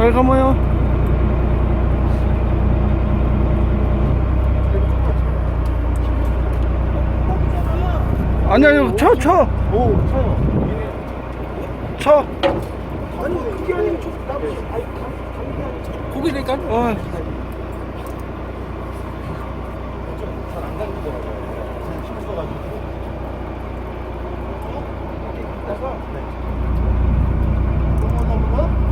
잘 감아요. 아니 아니 쳐 쳐. 오, 쳐요. 쳐. 아니, 그게 아니면 좀 나도 아니, 감, 고기 될까? 어. 잘안 감기더라고요. 힘 써가지고. 이렇게 있다가, 네. 넘어가보다?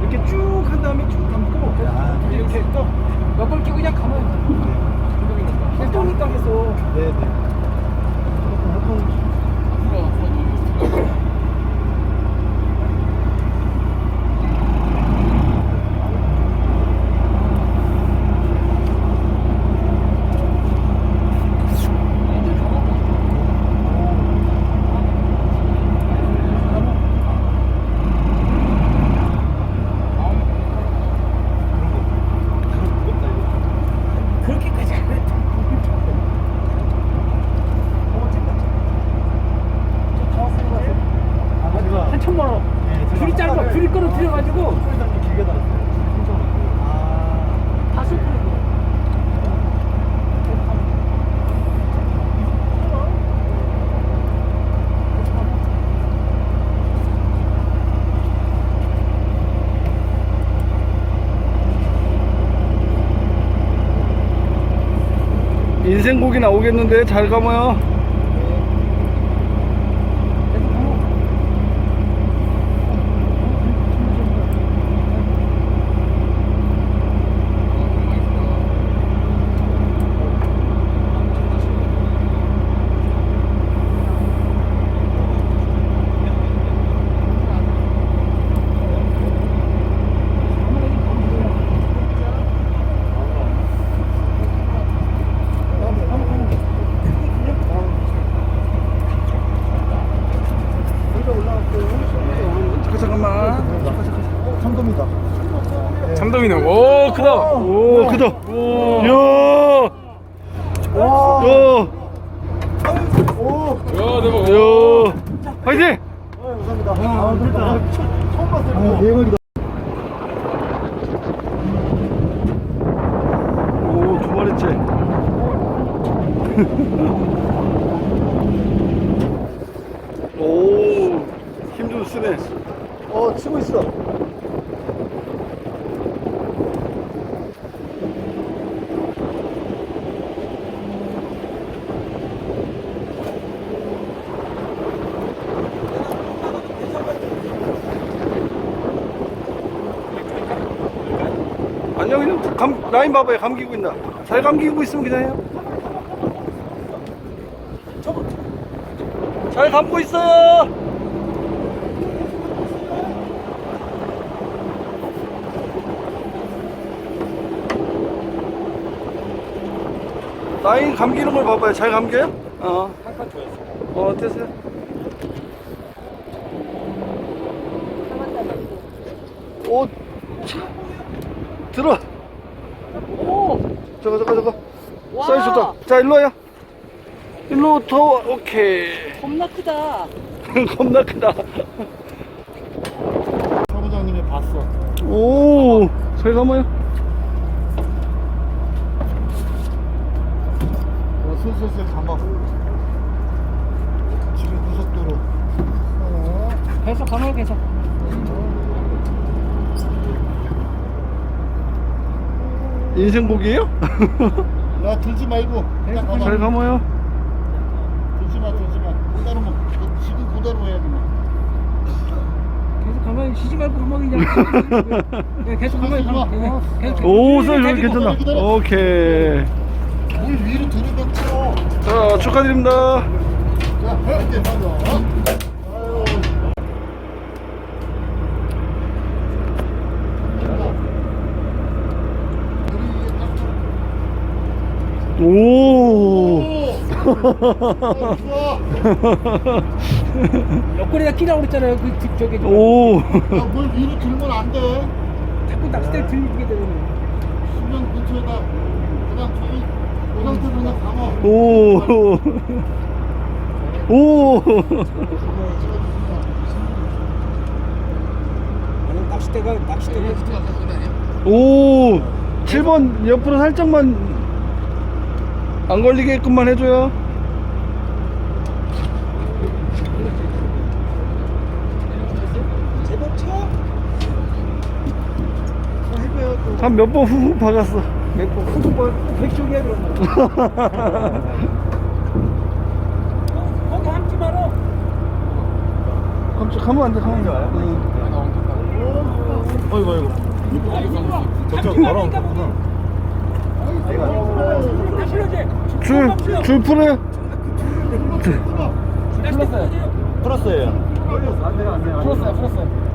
이렇게 쭉 한 다음에 쭉 감고 이제 이렇게 또 몇번 끼고 그냥 가면 그냥 떠니까 해서 네네 그렇게까지 안 해. 아버지가 한 천만 원. 네, 제가 줄이 짧아. 아까를- 줄이 끌어들여가지고 길게 달았어요. 아, 다 쏟고. 인생 고기 나오겠는데 잘 감아요. 참돔이네. 오 크다. 오 크다. 이야. 와, 야. 오, 야 대박. 이야. 화이팅. 아, 감사합니다. 아, 그러니까 처음 봤어요. 아, 대박이다. 오, 두 마리째. 오, 힘 좀 쓰네. 어, 치고 있어. 감, 라인 봐봐요. 감기고 있나. 잘 감기고 있으면 그냥 해요. 잘 감고 있어요. 라인 감기는 걸 봐봐요. 잘 감겨요? 어. 어, 어땠어요? 오, 차. 들어. 오. 저거, 저거, 저거. 와. 사이즈 좋다. 자, 일로 와요. 일로 더, 오케이. 겁나 크다. 겁나 크다. 사부장님이 봤어. 오, 잘 감아요. 어, 슬슬슬 감아. 지금 고속도로. 어. 계속 가면 계속. 인생곡이에요? 야, 들지 말고. 그냥 감아. 잘 감아요. 들지 마, 들지 마. 그대로 뭐, 그 지금 그대로 해야 돼. 계속 가면 쉬지 말고 가면 그냥. 그냥 계속 그냥 계속. 오, 사이즈 데리고. 괜찮다. 오케이. 물 위로 들이뱉어. 자, 축하드립니다. 자, 이렇게 맞아. 아유. 오. 오! 좋아. 옆구리가 끼라고 그랬잖아요. 그 뒷- 저기 오. 야, 물 위로 들면 안 돼. 자꾸 낚싯대 들리게 되는. 수면 근처에다 그냥 저기 그 상태로 그냥 감아. 오. 오. 아니 낚싯대가 낚싯대가 오. 7번 옆으로 살짝만 안 걸리게끔만 해줘요. 제법 쳐. 한 몇번 훅훅 박았어. 몇 번 후속 번 백쪽이야 그러면. 거기 함지 마라. 깜짝하면 안 돼, 가면 안 돼. 어이구 어이구. 저쪽 걸어오구나. 줄, 줄 풀어요? 풀었어요. 풀었어요. 풀었어요. 풀었어요.